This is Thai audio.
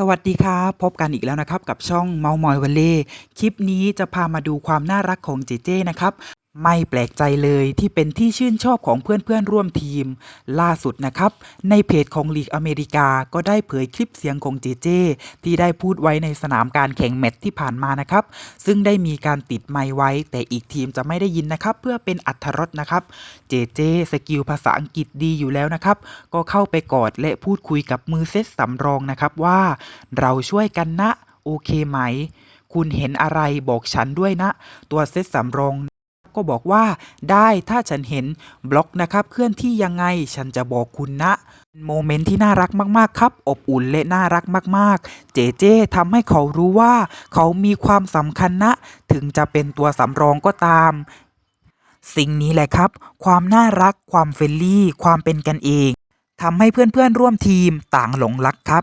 สวัสดีครับพบกันอีกแล้วนะครับ กับช่องเมามอยวันเล่คลิปนี้จะพามาดูความน่ารักของเจเจนะครับ ไม่แปลกใจเลยที่เป็นที่ชื่นชอบของเพื่อนๆร่วมทีม ล่าสุดนะครับ ในเพจของลีกอเมริกาก็ได้เผยคลิปเสียงของเจเจที่ได้พูดไว้ในสนามการแข่งแมตช์ที่ผ่านมานะครับ ซึ่งได้มีการติดไมค์ไว้ แต่อีกทีมจะไม่ได้ยินนะครับ เพื่อเป็นอัธรสนะครับเจเจสกิลภาษาอังกฤษดีอยู่แล้วนะครับ ก็เข้าไปกอดและพูดคุยกับมือเซตสำรองนะครับว่า เราช่วยกันนะโอเคไหม คุณเห็นอะไรบอกฉันด้วยนะ ตัวเซตสำรอง ก็บอกว่า ได้ถ้าฉันเห็นบล็อกนะครับ เคลื่อนที่ยังไงฉันจะบอกคุณนะโมเมนต์ที่น่ารักมาก ๆ ครับ อบอุ่นและน่ารักมาก ๆ เจเจทำให้เขารู้ว่า เขามีความสำคัญนะ ถึงจะเป็นตัวสำรองก็ตาม สิ่งนี้แหละครับ ความน่ารัก ความเฟรนลี่ ความเป็นกันเองทำให้เพื่อน ๆ ร่วมทีมต่างหลงรักครับ